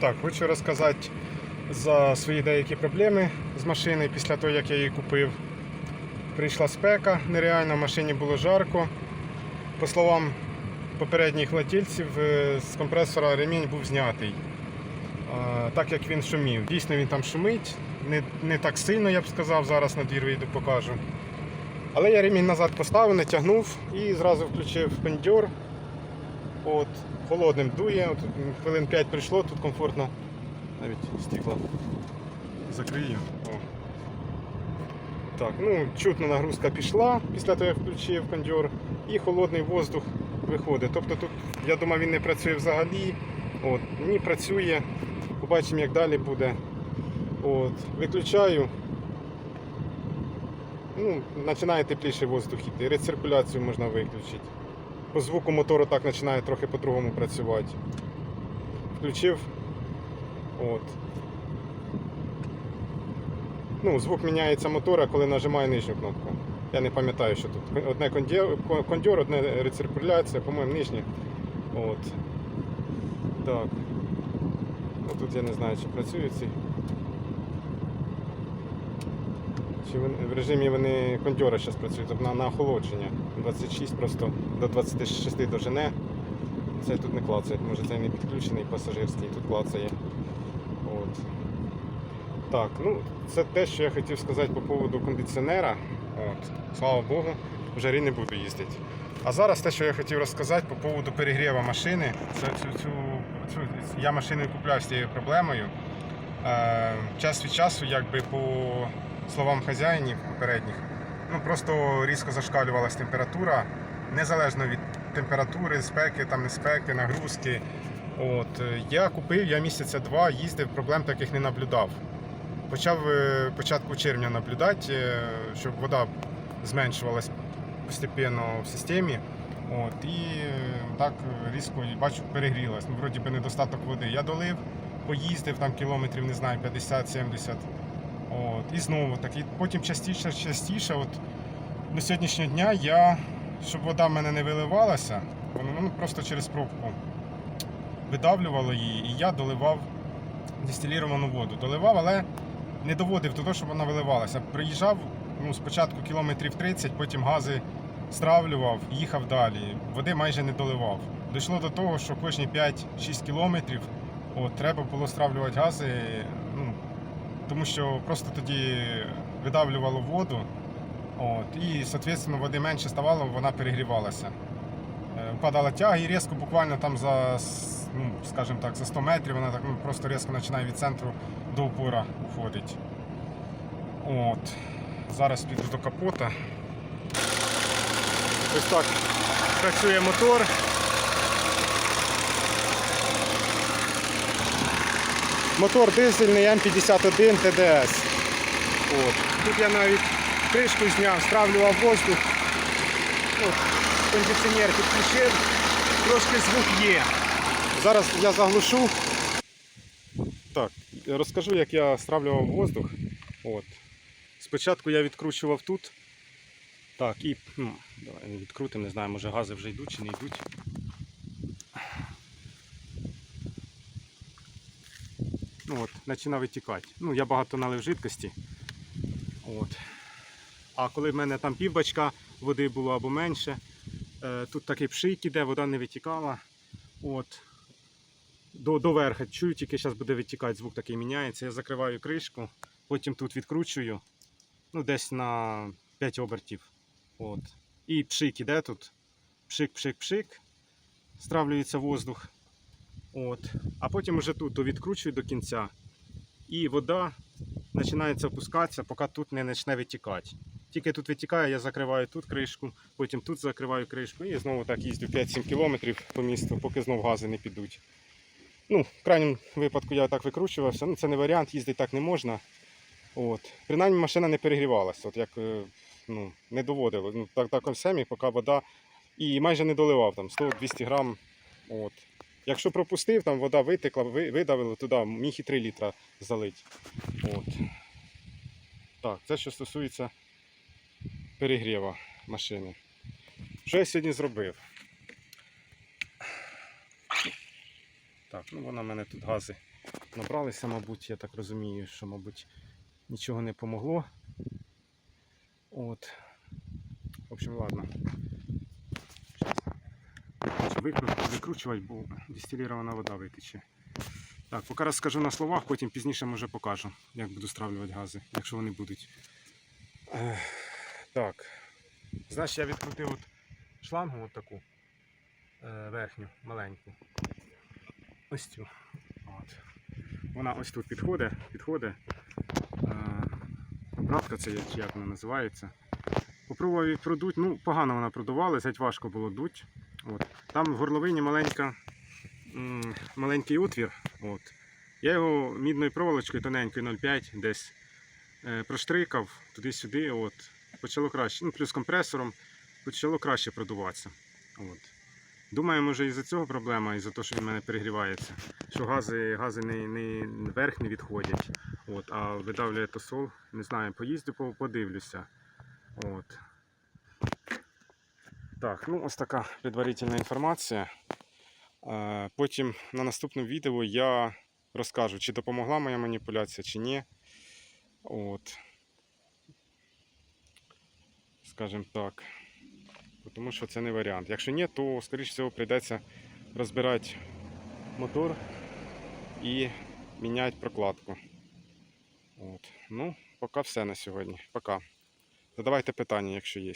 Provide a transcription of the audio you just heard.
Так, хочу розказати за свої деякі проблеми з машиною після того, як я її купив. Прийшла спека, нереально, в машині було жарко. По словам попередніх владельців, е, з компресора ремінь був знятий. Так як він шумів. Дійсно він там шумить, не, не так сильно, я б сказав, зараз на двір вийду покажу. Але я ремінь назад поставив, натягнув і зразу включив кондьор. От, холодним дує, от, хвилин 5 прийшло, тут комфортно. Навіть стекло закрию. О. Так, ну, чутно нагрузка пішла після того, як включив кондьор, і холодний воздух виходить. Тобто тут, я думаю, він не працює взагалі. От, ні, працює. Побачимо, як далі буде. От, виключаю. Ну, починає тепліший воздух іти. Рециркуляцію можна виключити. По звуку мотору так починає трохи по-другому працювати. Включив. От. Ну, звук міняється мотора, коли нажимаю нижню кнопку. Я не пам'ятаю, що тут. Одне кондьор, одне рециркуляція, по-моєму, нижнє. От. Так. Ну, тут я не знаю, чи працюють ці. Чи в режимі вони кондьора зараз працюють, тобто на, на охолодження. 26 просто до 26 дожене. Це тут не клацає, може це не підключений пасажирський, тут клацає. От. Так, ну це те, що я хотів сказати по поводу кондиціонера. От. Слава Богу, в жарі не буду їздити. А зараз те, що я хотів розказати по поводу перегріву машини. Це, цю, цю, цю, я машину купляв з цією проблемою. Е, час від часу, якби по словам хазяїнів попередніх, ну просто різко зашкалювалася температура, незалежно від температури, спеки, там спеки, нагрузки. От, е, я купив, я місяця два їздив, проблем таких не наблюдав. Почав е, початку червня наблюдати, е, щоб вода зменшувалась постепенно в системі. От, і так різко бачу, перегрілась. Ну, вроді би недостаток води. Я долив, поїздив там кілометрів, не знаю, 50-70. От, і знову так. І потім частіше, частіше, от до сьогоднішнього дня я, щоб вода в мене не виливалася, воно ну, просто через пробку видавлювало її, і я доливав дистиліровану воду. Доливав, але не доводив до того, щоб вона виливалася. Приїжджав ну, спочатку кілометрів 30, потім гази стравлював, їхав далі. Води майже не доливав. Дійшло до того, що кожні 5-6 кілометрів от, треба було стравлювати гази, тому що просто тоді видавлювало воду. От, і, соответственно, води менше ставало, вона перегрівалася. Е, Падала тяга і різко, буквально там за, ну, скажімо так, за 100 метрів вона так ну, просто різко починає від центру до упора уходить. От. Зараз піду до капота. Ось так працює мотор. Мотор дизельний М51 ТДС. От. Тут я навіть кришку зняв, стравлював воздух. От. Кондиціонер підключив, трошки звук є. Зараз я заглушу. Так, розкажу, як я стравлював воздух. От. Спочатку я відкручував тут. Так, і ну, давай відкрутимо, не знаю, може гази вже йдуть чи не йдуть. Ну от, починав витікати. Ну, я багато налив жидкості. От. А коли в мене там півбачка води було або менше, е, тут такий пшик іде, вода не витікала. От. До, до верха чую, тільки зараз буде витікати, звук такий міняється. Я закриваю кришку, потім тут відкручую, ну десь на 5 обертів. От. І пшик іде тут. Пшик, пшик, пшик. Стравлюється воздух. От. А потім уже тут довідкручую до кінця. І вода починається опускатися, поки тут не почне витікати. Тільки тут витікає, я закриваю тут кришку, потім тут закриваю кришку і знову так їздю 5-7 кілометрів по місту, поки знову гази не підуть. Ну, в крайньому випадку я так викручувався. Ну, це не варіант, їздити так не можна. От. Принаймні машина не перегрівалася, от як е, ну, не доводило. Ну, так, так семі, поки вода. І майже не доливав там 100-200 грам. От. Якщо пропустив, там вода витекла, ви- видавило туди, міг і 3 літра залить. От. Так, це що стосується перегріва машини. Що я сьогодні зробив? Так, ну вона в мене тут гази набралися, мабуть, я так розумію, що, мабуть, нічого не помогло. От. В общем, ладно. Викручувати, бо дистилірована вода витече. Так, поки розкажу на словах, потім пізніше може покажу, як буду стравлювати гази, якщо вони будуть. Так. Значить, я відкрутив от шлангу от таку е, верхню, маленьку. Ось цю. От. Вона ось тут підходить, підходить. Е, обратка це як вона називається. Попробував її продуть, ну погано вона продувалась, геть важко було дуть. От. Там в горловині маленька, маленький отвір. От. Я його мідною проволочкою тоненькою 0,5 десь е, проштрикав туди-сюди. От. Почало краще. Ну, плюс компресором почало краще продуватися. От. Думаю, може із-за цього проблема, із-за того, що він в мене перегрівається. Що гази, гази не, не вверх не відходять, от, а видавлює тосол. Не знаю, поїздю, подивлюся. От. Так, ну ось така предварительна інформація. Е, Потім на наступному відео я розкажу, чи допомогла моя маніпуляція, чи ні. От. Скажімо так. Тому що це не варіант. Якщо ні, то, скоріш всього, прийдеться розбирати мотор і міняти прокладку. От. Ну, поки все на сьогодні. Пока. Задавайте питання, якщо є.